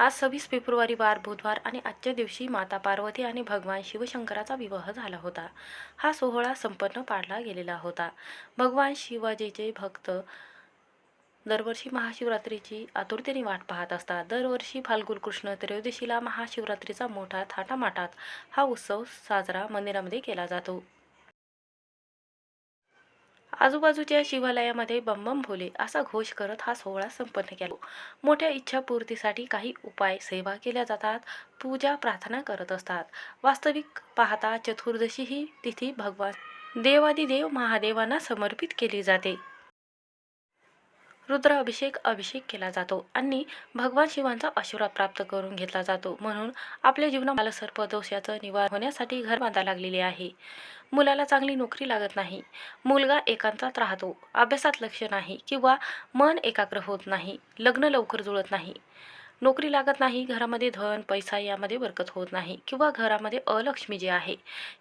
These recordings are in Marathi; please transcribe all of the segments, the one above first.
आज सव्वीस फेब्रुवारी वार बुधवार आणि आजच्या दिवशी माता पार्वती आणि भगवान शिवशंकराचा विवाह झाला होता. हा सोहळा संपन्न पाडला गेलेला होता. भगवान शिवाजीचे भक्त दरवर्षी महाशिवरात्रीची आतुरतेने वाट पाहत असतात. दरवर्षी फाल्गुन कृष्ण त्रयोदशीला महाशिवरात्रीचा मोठा थाटामाटात हा उत्सव साजरा मंदिरामध्ये केला जातो. आजूबाजूच्या शिवालयामध्ये बम बम भोले असा घोष करत हा सोहळा संपन्न केला. मोठ्या इच्छापूर्तीसाठी काही उपाय सेवा केल्या जातात पूजा प्रार्थना करत असतात. वास्तविक पाहता चतुर्दशी ही तिथी भगवान देवादिदेव महादेवांना समर्पित केली जाते. रुद्र अभिषेक अभिषेक केला जातो आणि भगवान शिवांचा आशीर्वाद प्राप्त करून घेतला जातो. म्हणून आपल्या जीवनात सर्प दोषाचं निवारण होण्यासाठी घर बांधा लागलेले आहे. मुलाला चांगली नोकरी लागत नाही. मुलगा एकांतात राहतो. अभ्यासात लक्ष नाही किंवा मन एकाग्र होत नाही. लग्न लवकर जुळत नाही. नोकरी लागत नाही घरामध्ये धन पैसा यामध्ये बरकत होत नाही किंवा घरामध्ये अलक्ष्मी जी आहे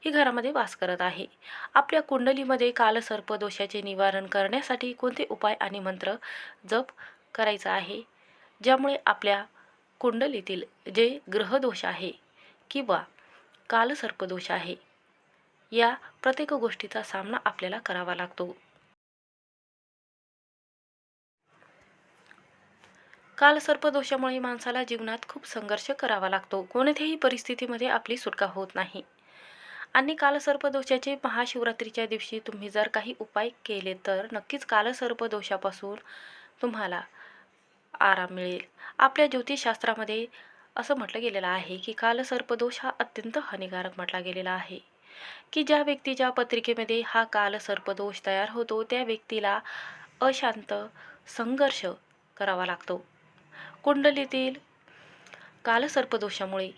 ही घरामध्ये वास करत आहे. आपल्या कुंडलीमध्ये कालसर्प दोषाचे निवारण करण्यासाठी कोणते उपाय आणि मंत्र जप करायचा आहे? ज्यामुळे आपल्या कुंडलीतील जे ग्रहदोष आहे किंवा कालसर्पदोष आहे या प्रत्येक गोष्टीचा सामना आपल्याला करावा लागतो. कालसर्पदोषामुळे माणसाला जीवनात खूप संघर्ष करावा लागतो. कोणत्याही परिस्थितीमध्ये आपली सुटका होत नाही. आणि कालसर्पदोषाचे महाशिवरात्रीच्या दिवशी तुम्ही जर काही उपाय केले तर नक्कीच कालसर्पदोषापासून तुम्हाला आराम मिळेल. आपल्या ज्योतिषशास्त्रामध्ये असं म्हटलं गेलेलं आहे की कालसर्पदोष हा अत्यंत हानिकारक म्हटला गेलेला आहे. की ज्या व्यक्तीच्या पत्रिकेमध्ये हा कालसर्पदोष तयार होतो त्या व्यक्तीला अशांत संघर्ष करावा लागतो. कुंडलीतील कालसर्पदोषामुळे.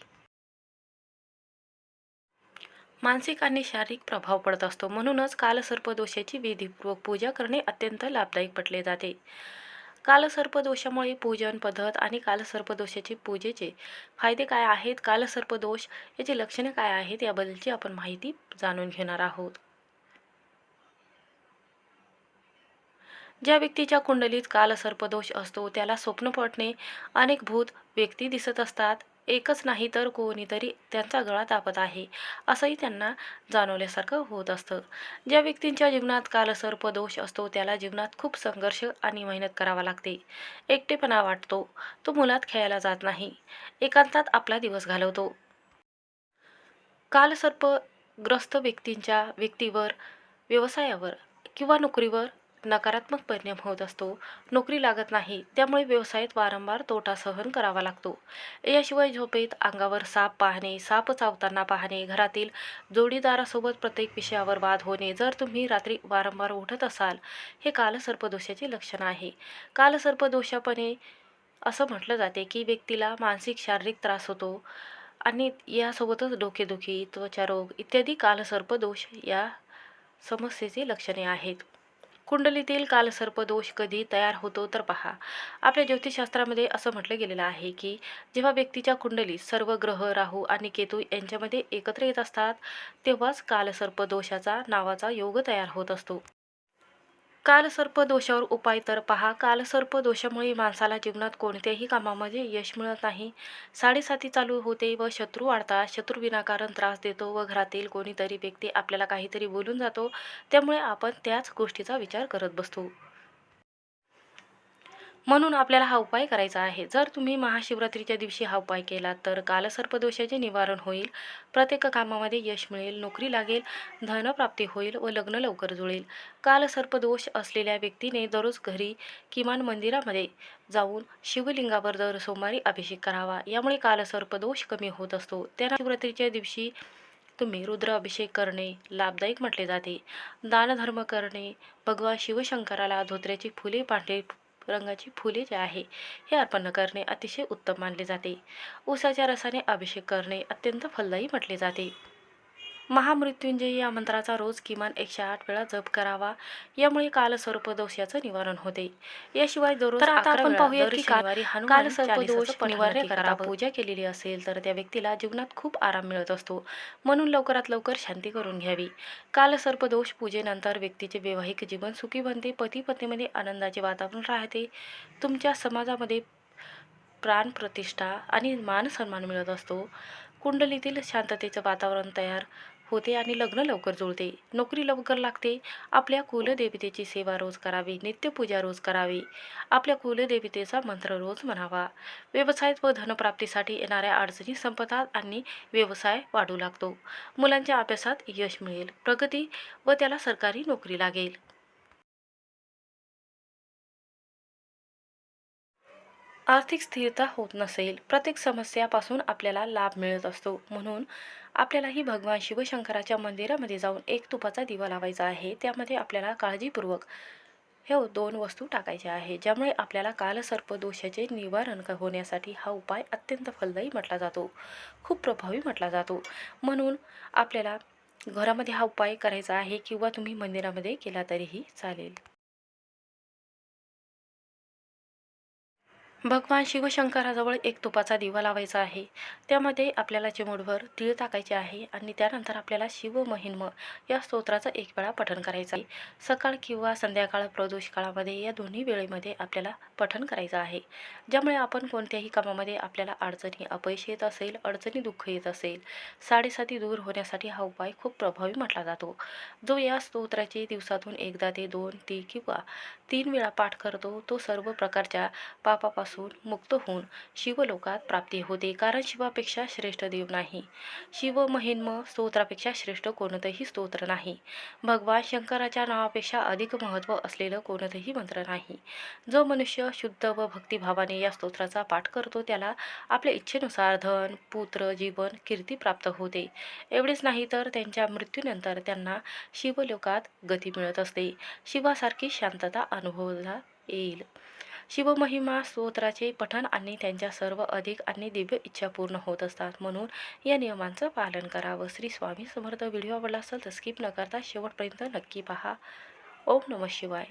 मानसिक आणि शारीरिक प्रभाव पडत असतो. म्हणूनच कालसर्पदोषाची विधीपूर्वक पूजा करणे अत्यंत लाभदायक पटले जाते. कालसर्पदोषामुळे पूजन पद्धत आणि कालसर्पदोषाचे पूजेचे फायदे काय आहेत? कालसर्पदोष याची लक्षणे काय आहेत? याबद्दलची आपण माहिती जाणून घेणार आहोत. ज्या व्यक्तीच्या कुंडलीत कालसर्पदोष असतो त्याला स्वप्न पडणे अनेक भूत व्यक्ती दिसत असतात. एकच नाही तर कोणीतरी त्यांचा गळा तापत आहे असंही त्यांना जाणवल्यासारखं होत असतं. ज्या व्यक्तींच्या जीवनात कालसर्पदोष असतो त्याला जीवनात खूप संघर्ष आणि मेहनत करावा लागते. एकटेपणा वाटतो तो मुलात खेळायला जात नाही. एकांतात आपला दिवस घालवतो. कालसर्पग्रस्त व्यक्तींच्या व्यक्तीवर व्यवसायावर किंवा नोकरीवर नकारात्मक परिणाम होत असतो. नोकरी लागत नाही त्यामुळे व्यवसायात वारंवार तोटा सहन करावा लागतो. याशिवाय झोपेत अंगावर साप पाहणे साप चावताना पाहणे घरातील जोडीदारासोबत प्रत्येक विषयावर वाद होणे जर तुम्ही रात्री वारंवार उठत असाल हे कालसर्पदोषाचे लक्षण आहे. कालसर्पदोषापणे असं म्हटलं जाते की व्यक्तीला मानसिक शारीरिक त्रास होतो आणि यासोबतच डोकेदुखी त्वचारोग इत्यादी कालसर्पदोष या समस्येचे लक्षणे आहेत. कुंडलीतील कालसर्पदोष कधी तयार होतो तर पहा. आपल्या ज्योतिषशास्त्रामध्ये असं म्हटलं गेलेलं आहे की जेव्हा व्यक्तीच्या कुंडलीत सर्व ग्रह राहू आणि केतू यांच्यामध्ये एकत्र येत असतात तेव्हाच कालसर्पदोषाचा नावाचा योग तयार होत असतो. कालसर्प दोषावर उपाय तर पहा. कालसर्प दोषामुळे माणसाला जीवनात कोणत्याही कामामध्ये यश मिळत नाही. साडेसाती चालू होते व शत्रू वाढतात शत्रू विनाकारण त्रास देतो व घरातील कोणीतरी व्यक्ती आपल्याला काहीतरी बोलून जातो. त्यामुळे आपण त्याच गोष्टीचा विचार करत बसतो. म्हणून आपल्याला हा उपाय करायचा आहे. जर तुम्ही महाशिवरात्रीच्या दिवशी हा उपाय केला तर कालसर्पदोषाचे निवारण होईल प्रत्येक कामामध्ये यश मिळेल नोकरी लागेल धनप्राप्ती होईल व लग्न लवकर जुळेल. कालसर्पदोष असलेल्या व्यक्तीने दररोज घरी किमान मंदिरामध्ये जाऊन शिवलिंगावर दर सोमवारी अभिषेक करावा. यामुळे कालसर्पदोष कमी होत असतो. त्या शिवरात्रीच्या दिवशी तुम्ही रुद्र अभिषेक करणे लाभदायक म्हटले जाते. दानधर्म करणे भगवान शिवशंकराला धोत्र्याची फुले पांढरे रंगाची फुले जे आहे हे अर्पण करणे अतिशय उत्तम मानले जाते. ऊसाच्या रसाने अभिषेक करणे अत्यंत फलदायी म्हटले जाते. महामृत्युंजय या मंत्राचा रोज किमान एकशे आठ वेळा जप करावा. यामुळे कालसर्पदोषाचं निवारण होते. याशिवाय दररोज आपण पाहूया की निवारण. करावं. पूजा केलेली असेल तर त्या व्यक्तीला जीवनात खूप आराम मिळत असतो. म्हणून लवकरात लवकर शांती करून घ्यावी. कालसर्पदोष पूजेनंतर व्यक्तीचे वैवाहिक जीवन सुखी बनते. पती पत्नीमध्ये आनंदाचे वातावरण राहते. तुमच्या समाजामध्ये प्राणप्रतिष्ठा आणि मान सन्मान मिळत असतो. कुंडलीतील शांततेचं वातावरण तयार. होते आणि लग्न लवकर जुळते. नोकरी लवकर लागते. आपल्या कुलदेवतेची सेवा रोज करावी नित्यपूजा रोज करावी. आपल्या कुलदेवतेचा मंत्र रोज म्हणावा. व्यवसायात व धनप्राप्तीसाठी येणाऱ्या अडचणी संपतात आणि व्यवसाय वाढू लागतो. मुलांच्या अभ्यासात यश मिळेल प्रगती व त्याला सरकारी नोकरी लागेल. आर्थिक स्थिरता होत नसेल प्रत्येक समस्यापासून आपल्याला लाभ मिळत असतो. म्हणून आपल्यालाही भगवान शिवशंकराच्या मंदिरामध्ये जाऊन एक तुपाचा दिवा लावायचा आहे. त्यामध्ये आपल्याला काळजीपूर्वक हे दोन वस्तू टाकायच्या आहे ज्यामुळे आपल्याला कालसर्प दोषाचे निवारण होण्यासाठी हा उपाय अत्यंत फलदायी म्हटला जातो. खूप प्रभावी म्हटला जातो. म्हणून आपल्याला घरामध्ये हा उपाय करायचा आहे किंवा तुम्ही मंदिरामध्ये केला तरीही चालेल. भगवान शिवशंकराजवळ एक तुपाचा दिवा लावायचा आहे. त्यामध्ये आपल्याला चिमूटभर तीळ टाकायचे आहे आणि त्यानंतर आपल्याला शिवमहिन्म या स्तोत्राचं एक वेळा पठण करायचं आहे. सकाळ किंवा संध्याकाळ प्रदोष काळामध्ये या दोन्ही वेळेमध्ये आपल्याला पठण करायचं आहे. ज्यामुळे आपण कोणत्याही कामामध्ये आपल्याला अडचणी अपयश येत असेल अडचणी दुःख येत असेल साडेसाती दूर होण्यासाठी हा उपाय खूप प्रभावी म्हटला जातो. जो या स्तोत्राचे दिवसातून एकदा ते दोन ती किंवा तीन वेळा पाठ करतो तो सर्व प्रकारच्या पापापासून मुक्त होऊन शिवलोकात प्राप्ती होते. कारण शिवापेक्षा श्रेष्ठ देव नाही. शिव महिन्म स्तोत्रापेक्षा श्रेष्ठ कोणतंही स्तोत्र नाही. भगवान शंकराच्या नावापेक्षा अधिक महत्त्व असलेलं कोणतंही मंत्र नाही. जो मनुष्य शुद्ध व भक्तिभावाने या स्तोत्राचा पाठ करतो त्याला आपल्या इच्छेनुसार धन पुत्र जीवन कीर्ती प्राप्त होते. एवढेच नाही तर त्यांच्या मृत्यूनंतर त्यांना शिवलोकात गती मिळत असते. शिवासारखी शांतता अनुभवता येईल. शिवमहिमा स्तोत्राचे पठण आणि त्यांच्या सर्व अधिक आणि दिव्य इच्छा पूर्ण होत असतात. म्हणून या नियमांचं पालन करावं. श्री स्वामी समर्थ व्हिडिओ आवडला असेल तर स्किप न करता शेवटपर्यंत नक्की पहा. ओम नमः शिवाय.